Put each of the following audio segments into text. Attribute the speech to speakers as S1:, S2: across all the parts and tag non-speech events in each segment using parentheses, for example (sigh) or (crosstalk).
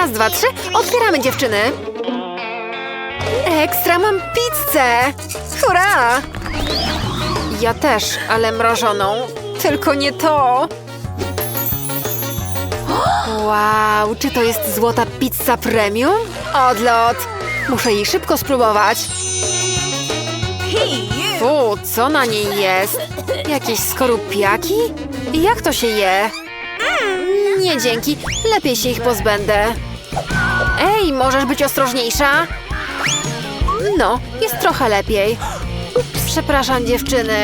S1: Raz, dwa, trzy. Otwieramy dziewczyny. Ekstra, mam pizzę! Hurra! Ja też, ale mrożoną. Tylko nie to. Wow, czy to jest złota pizza premium? Odlot! Muszę jej szybko spróbować. Fu, co na niej jest? Jakieś skorupiaki? Jak to się je? Nie dzięki, lepiej się ich pozbędę. Możesz być ostrożniejsza? No, jest trochę lepiej. Przepraszam, dziewczyny.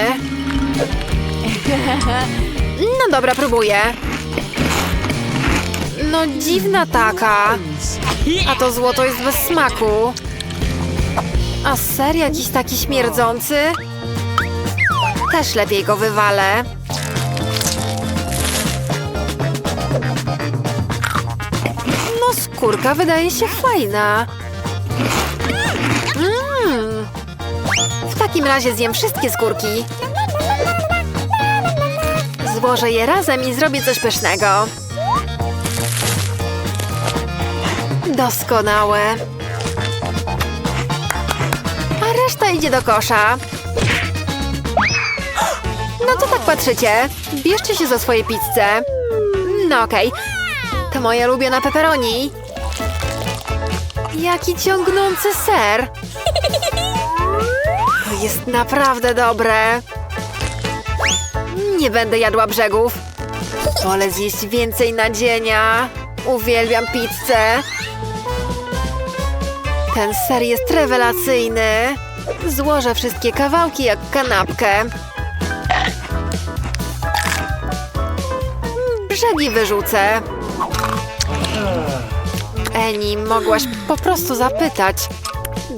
S1: No dobra, próbuję. No dziwna taka. A to złoto jest bez smaku. A ser jakiś taki śmierdzący? Też lepiej go wywalę. Skórka wydaje się fajna. Mm. W takim razie zjem wszystkie skórki. Złożę je razem i zrobię coś pysznego. Doskonałe. A reszta idzie do kosza. No to tak patrzycie. Bierzcie się za swoje pizze. No okej. To moja ulubiona pepperoni. Jaki ciągnący ser. To jest naprawdę dobre. Nie będę jadła brzegów. Wolę zjeść więcej nadzienia. Uwielbiam pizzę. Ten ser jest rewelacyjny. Złożę wszystkie kawałki jak kanapkę. Brzegi wyrzucę. Eni, mogłaś po prostu zapytać.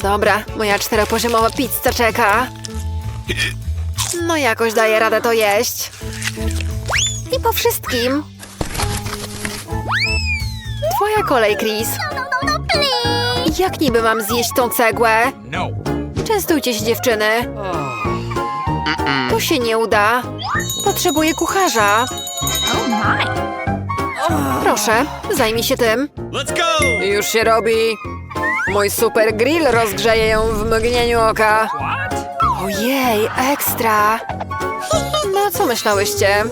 S1: Dobra, moja czteropoziomowa pizza czeka. No jakoś daję radę to jeść. I po wszystkim. Twoja kolej, Chris. Jak niby mam zjeść tą cegłę?
S2: No.
S1: Częstujcie się, dziewczyny. To się nie uda. Potrzebuję kucharza. Proszę, zajmij się tym.
S2: Let's go!
S1: Już się robi. Mój super grill rozgrzeje ją w mgnieniu oka. Ojej, ekstra. No, co myślałyście?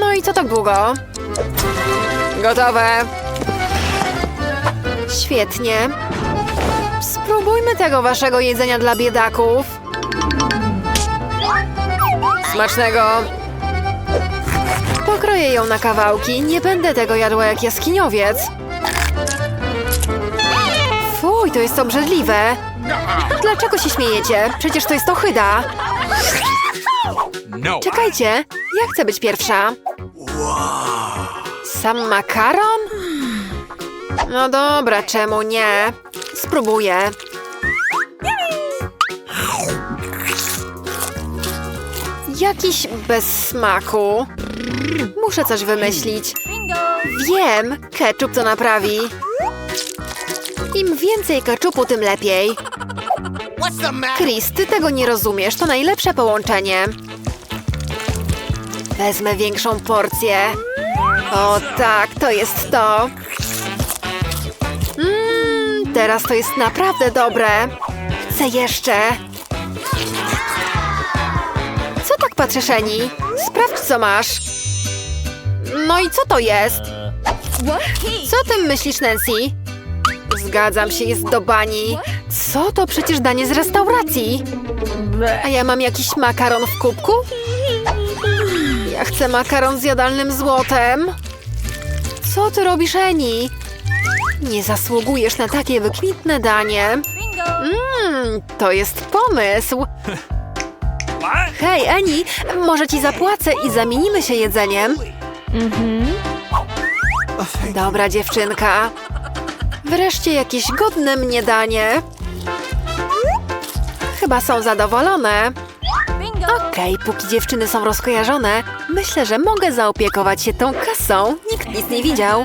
S1: No i co tak długo? Gotowe. Świetnie. Spróbujmy tego waszego jedzenia dla biedaków. Smacznego. Pokroję ją na kawałki. Nie będę tego jadła jak jaskiniowiec. Fuj, to jest obrzydliwe. Dlaczego się śmiejecie? Przecież to jest ohyda.
S2: No.
S1: Czekajcie, ja chcę być pierwsza. Sam makaron? No dobra, czemu nie? Spróbuję. Jakiś bez smaku. Muszę coś wymyślić. Wiem, ketchup to naprawi. Im więcej ketchupu, tym lepiej. Chris, ty tego nie rozumiesz. To najlepsze połączenie. Wezmę większą porcję. O tak, to jest to. Mmm, teraz to jest naprawdę dobre. Chcę jeszcze. Tak patrzysz? Sprawdź, co masz. No i co to jest? Co tym myślisz, Nancy? Zgadzam się, jest do bani. Co to przecież danie z restauracji? A ja mam jakiś makaron w kubku? Ja chcę makaron z jadalnym złotem. Co ty robisz, Eni? Nie zasługujesz na takie wykwintne danie. Mmm, to jest pomysł. Hej, Eni, może ci zapłacę i zamienimy się jedzeniem? Dobra, dziewczynka. Wreszcie jakieś godne mnie danie. Chyba są zadowolone. Okej, póki dziewczyny są rozkojarzone, myślę, że mogę zaopiekować się tą kasą. Nikt nic nie widział. (laughs)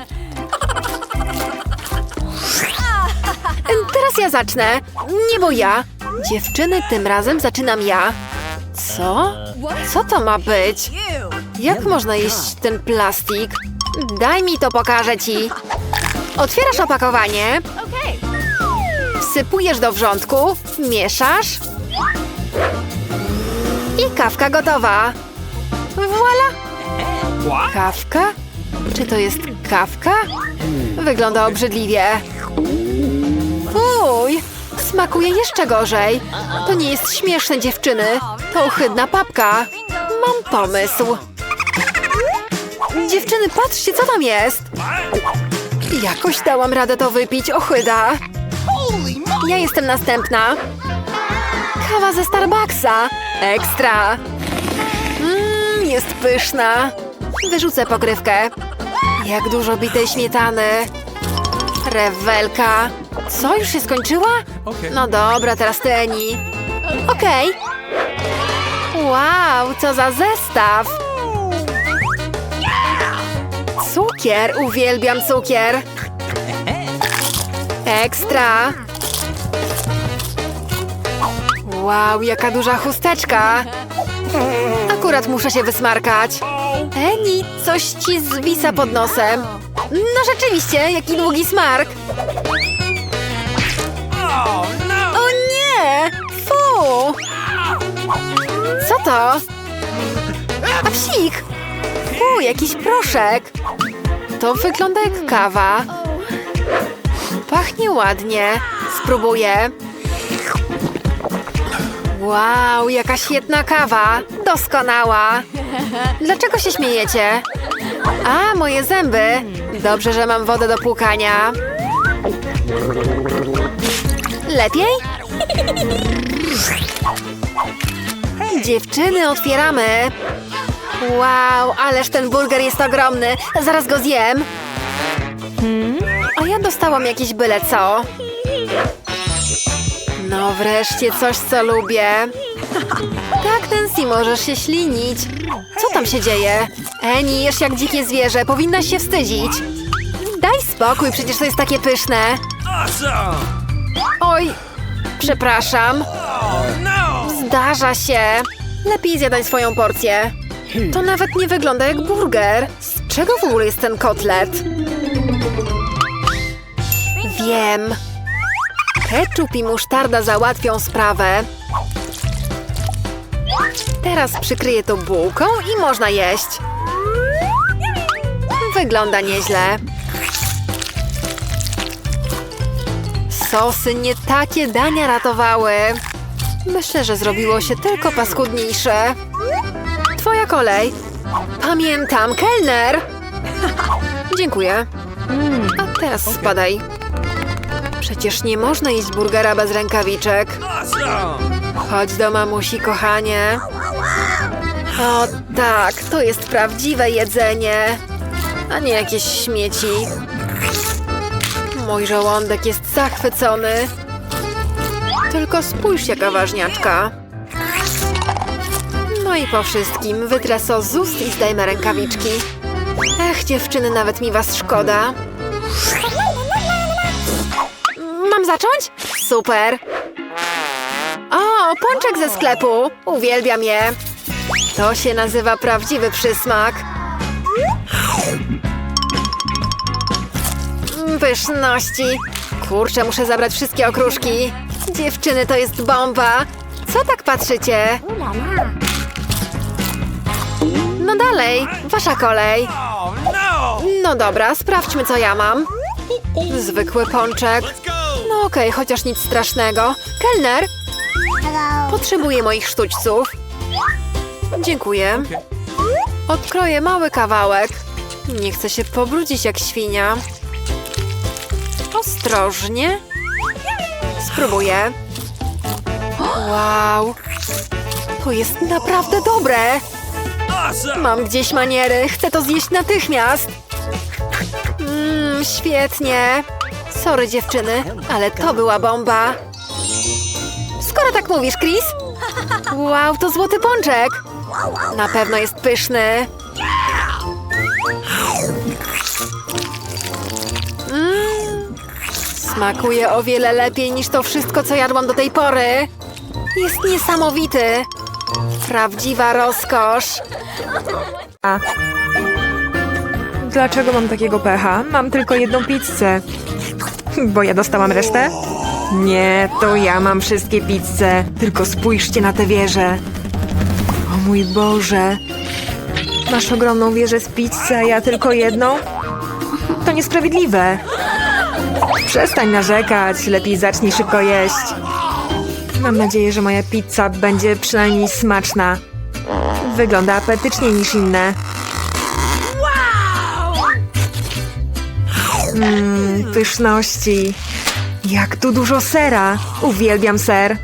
S1: Teraz ja zacznę. Nie bo ja. Dziewczyny, tym razem zaczynam ja. Co? Co to ma być? Jak można jeść ten plastik? Daj mi to, pokażę ci. Otwierasz opakowanie. Wsypujesz do wrzątku, mieszasz. I kawka gotowa. Voila! Kawka? Czy to jest kawka? Wygląda obrzydliwie. Fuj! Smakuje jeszcze gorzej. To nie jest śmieszne, dziewczyny. To ohydna papka. Mam pomysł. Dziewczyny, patrzcie, co tam jest. Jakoś dałam radę to wypić, ochyda. Ja jestem następna. Kawa ze Starbucksa. Ekstra. Mmm, jest pyszna. Wyrzucę pokrywkę. Jak dużo bitej śmietany. Rewelka. Co, już się skończyła? No dobra, teraz ty, Eni. Okej. Wow, co za zestaw. Cukier, uwielbiam cukier. Ekstra. Wow, jaka duża chusteczka. Akurat muszę się wysmarkać. Eni, coś ci zwisa pod nosem. No rzeczywiście, jaki długi smark.
S2: Oh no!
S1: O nie! Fu! Co to? A psik! Fu, jakiś proszek. To wygląda jak kawa. Pachnie ładnie. Spróbuję. Wow, jaka świetna kawa. Doskonała. Dlaczego się śmiejecie? A, moje zęby. Dobrze, że mam wodę do płukania. Lepiej? Dziewczyny, otwieramy. Wow, ależ ten burger jest ogromny. Zaraz go zjem. A ja dostałam jakieś byle co. No wreszcie coś, co lubię. (laughs) Tak, Nancy, możesz się ślinić. Co tam się dzieje? Eni, jesz jak dzikie zwierzę, powinnaś się wstydzić. Daj spokój, przecież to jest takie pyszne. Oj, przepraszam. Zdarza się. Lepiej zjadaj swoją porcję. To nawet nie wygląda jak burger. Z czego w ogóle jest ten kotlet? Wiem. Ketchup i musztarda załatwią sprawę. Teraz przykryję to bułką i można jeść. Wygląda nieźle. Sosy nie takie dania ratowały. Myślę, że zrobiło się tylko paskudniejsze. Twoja kolej. Pamiętam, kelner! (laughs) Dziękuję. A teraz spadaj. Przecież nie można jeść burgera bez rękawiczek. Chodź do mamusi, kochanie. O tak, to jest prawdziwe jedzenie, a nie jakieś śmieci. Mój żołądek jest zachwycony. Tylko spójrz, jaka ważniaczka. No i po wszystkim wytrę z ust i zdejmę rękawiczki. Ech, dziewczyny, nawet mi was szkoda. Mam zacząć? Super. O, pączek ze sklepu. Uwielbiam je. To się nazywa prawdziwy przysmak. Pyszności. Kurczę, muszę zabrać wszystkie okruszki. Dziewczyny, to jest bomba. Co tak patrzycie? No dalej, wasza kolej.
S2: No!
S1: Dobra, sprawdźmy, co ja mam. Zwykły pączek. No okej, chociaż nic strasznego. Kelner, potrzebuję moich sztućców. Dziękuję. Odkroję mały kawałek. Nie chcę się pobrudzić jak świnia. Ostrożnie. Spróbuję. Wow. To jest naprawdę dobre. Mam gdzieś maniery. Chcę to zjeść natychmiast. Mmm, świetnie. Sorry dziewczyny, ale to była bomba. Skoro tak mówisz, Chris? Wow, to złoty pączek. Na pewno jest pyszny. Smakuje o wiele lepiej niż to wszystko, co jadłam do tej pory. Jest niesamowity. Prawdziwa rozkosz.
S3: Dlaczego mam takiego pecha? Mam tylko jedną pizzę. Bo ja dostałam resztę? Nie, to ja mam wszystkie pizze. Tylko spójrzcie na tę wieżę. O mój Boże. Masz ogromną wieżę z pizzy, a ja tylko jedną? To niesprawiedliwe. Przestań narzekać, lepiej zacznij szybko jeść. Mam nadzieję, że moja pizza będzie przynajmniej smaczna. Wygląda apetycznie niż inne. Mmm, pyszności. Jak tu dużo sera. Uwielbiam ser.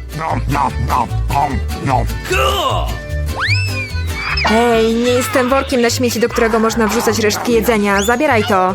S3: Hej, nie jestem workiem na śmieci, do którego można wrzucać resztki jedzenia. Zabieraj to.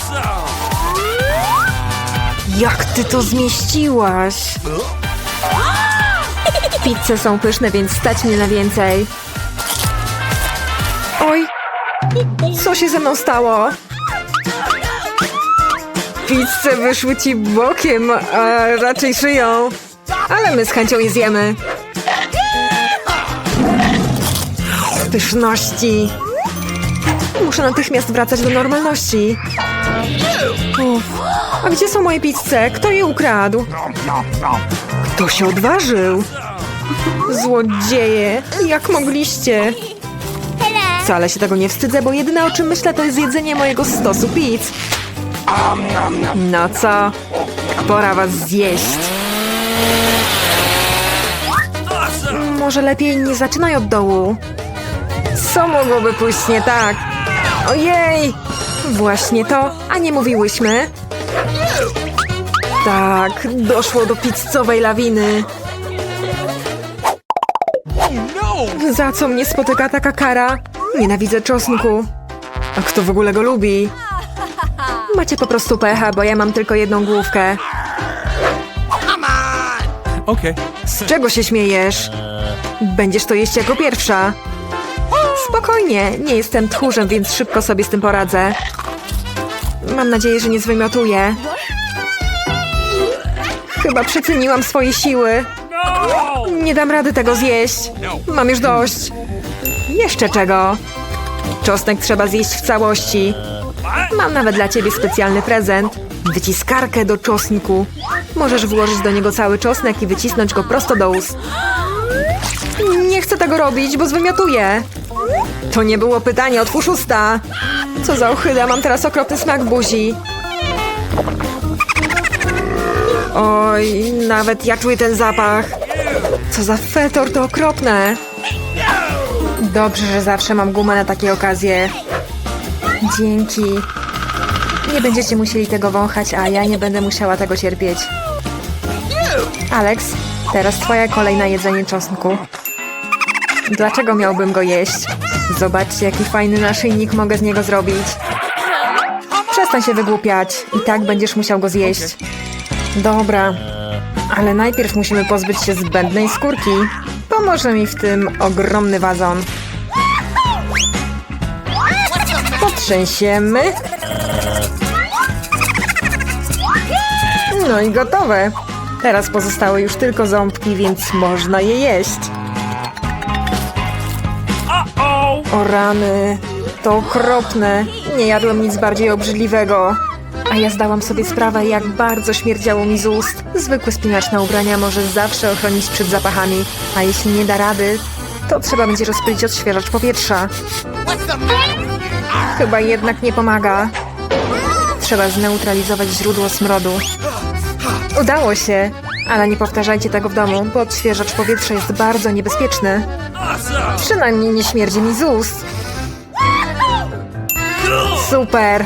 S3: Jak ty to zmieściłaś? Pizze są pyszne, więc stać mnie na więcej. Oj, co się ze mną stało? Pizze wyszły ci bokiem, a raczej szyją. Ale my z chęcią je zjemy. Pyszności. Muszę natychmiast wracać do normalności. Uff. A gdzie są moje pizze? Kto je ukradł? Kto się odważył? Złodzieje! Jak mogliście? Wcale się tego nie wstydzę, bo jedyne o czym myślę to jest jedzenie mojego stosu pizz. No co? Pora was zjeść. Może lepiej nie zaczynaj od dołu. Co mogłoby pójść nie tak? Ojej! Właśnie to, a nie mówiłyśmy? Tak, doszło do pizzowej lawiny. Za co mnie spotyka taka kara? Nienawidzę czosnku. A kto w ogóle go lubi? Macie po prostu pecha, bo ja mam tylko jedną główkę.
S2: Okay.
S3: Z czego się śmiejesz? Będziesz to jeść jako pierwsza. Spokojnie, nie jestem tchórzem, więc szybko sobie z tym poradzę. Mam nadzieję, że nie zwymiotuję. Chyba przeceniłam swoje siły. Nie dam rady tego zjeść. Mam już dość. Jeszcze czego? Czosnek trzeba zjeść w całości. Mam nawet dla ciebie specjalny prezent. Wyciskarkę do czosnku. Możesz włożyć do niego cały czosnek i wycisnąć go prosto do ust. Nie chcę tego robić, bo zwymiotuję. To nie było pytanie, otwórz usta. Co za ochyda, mam teraz okropny smak buzi. Oj, nawet ja czuję ten zapach. Co za fetor, to okropne. Dobrze, że zawsze mam gumę na takie okazje. Dzięki. Nie będziecie musieli tego wąchać, a ja nie będę musiała tego cierpieć. Alex, teraz twoja kolej na jedzenie czosnku. Dlaczego miałbym go jeść? Zobaczcie, jaki fajny naszyjnik mogę z niego zrobić. Przestań się wygłupiać. I tak będziesz musiał go zjeść. Dobra. Ale najpierw musimy pozbyć się zbędnej skórki. Pomoże mi w tym ogromny wazon. Potrzęsiemy. No i gotowe. Teraz pozostały już tylko ząbki, więc można je jeść. O rany, to okropne. Nie jadłem nic bardziej obrzydliwego. A ja zdałam sobie sprawę, jak bardzo śmierdziało mi z ust. Zwykłe spinaczne ubrania może zawsze ochronić przed zapachami, a jeśli nie da rady, to trzeba będzie rozpylić odświeżacz powietrza. Chyba jednak nie pomaga. Trzeba zneutralizować źródło smrodu. Udało się, ale nie powtarzajcie tego w domu, bo odświeżacz powietrza jest bardzo niebezpieczny. Przynajmniej nie śmierdzi mi z ust. Super!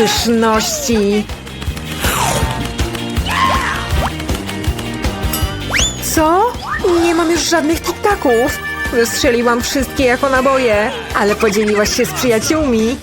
S3: Pyszności. Co? Nie mam już żadnych tiktaków. Wystrzeliłam wszystkie jako naboje, ale podzieliłaś się z przyjaciółmi.